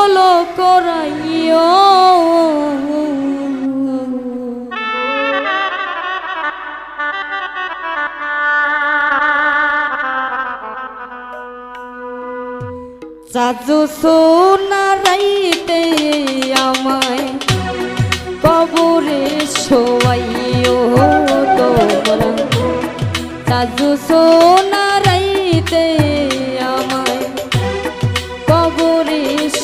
গোসল করাইও। চাচু সোনারাইতে আমায় কবরে শোয়াইও তোমরা। চাচু সোনারাইতে আমায়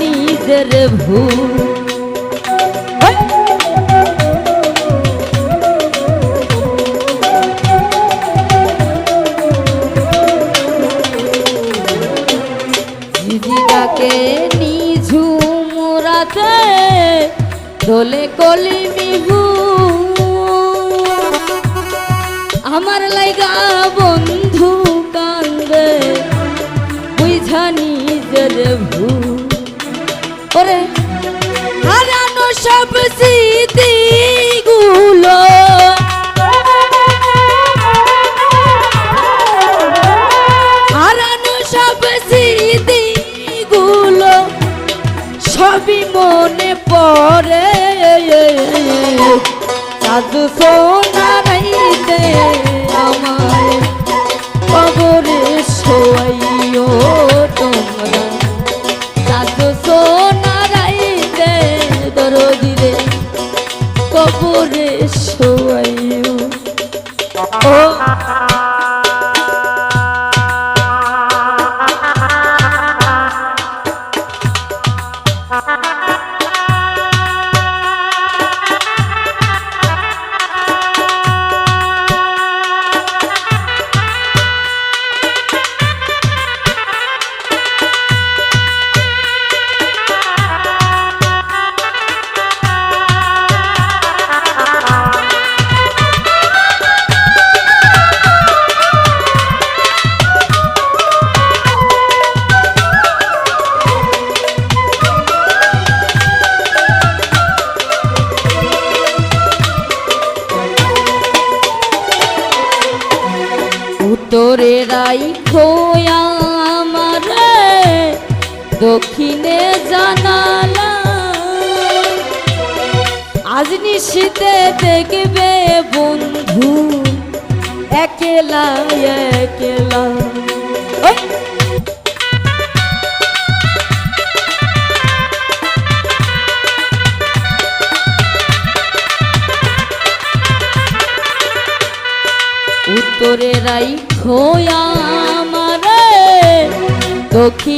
নিজের ঝিঝি ডাকে নিঝুম রাতে দোলে কলিমি আমার লাইগা বন্ধু কান্দে বুঝা নিজের ভু ওরে হারানো সব স্মৃতি কবরে শোয়াইও। ও দক্ষিণে জানালা আজ নিশীতে দেখবে বন্ধু একেলা একেলা! উত্তরে রাই খোয়া আমার দক্ষিণে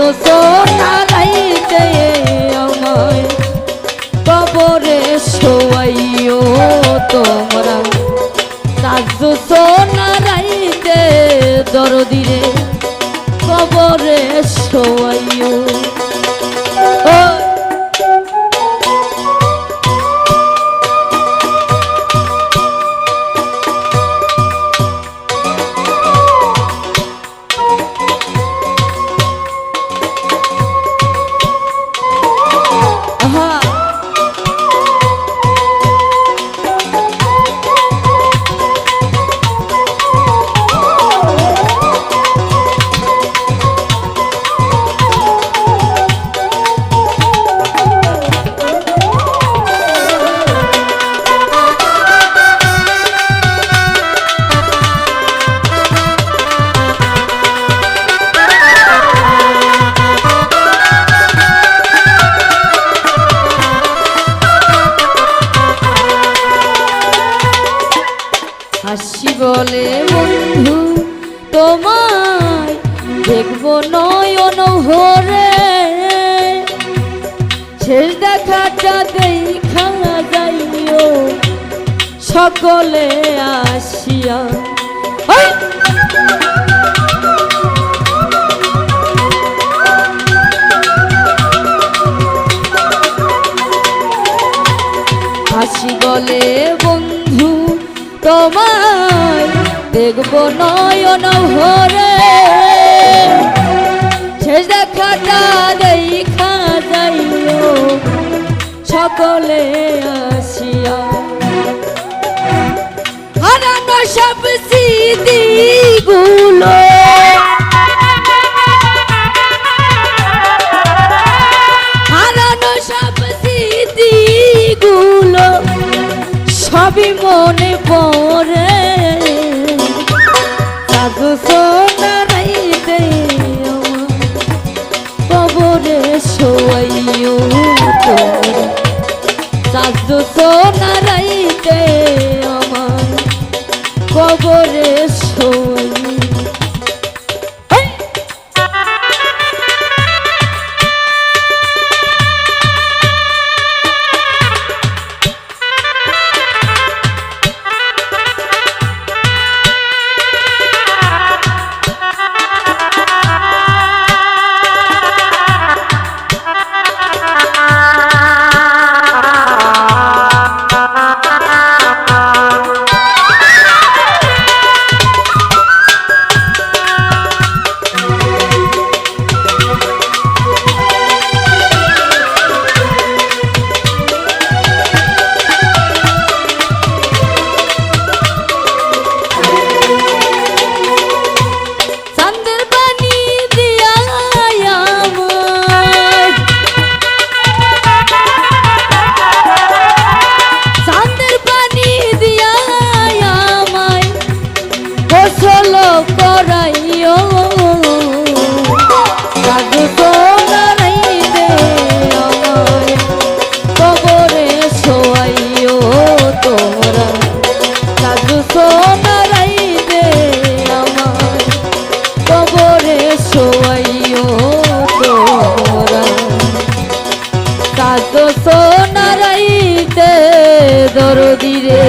রোসো তারাইতে আমায়। কবরে শোয়াইও তোমরা। সাজু সোনারাইতে দরদিরে। কবরে শোয়াইও। ভরে শেষ দেখাটা দেখা যাইও। সকলে আসিয়া। হাসি বলে বন্ধু তোমায় দেখব নয়ন ভরে স্মৃতিগুলো হারানো সব স্মৃতিগুলো সবই মনে পড়ে। সাধু সোনারাইতে কবরে শোয়াইও সাধু সোনারাইতে আমার কবরে করাইও সাধু সোনারাইতে আমায়, কবরে শোয়াইও তোমরা। সাধু সোনারাইতে আমায়, কবরে শোয়াইও তোমরা। সাধু সোনারাইতে দরদিরে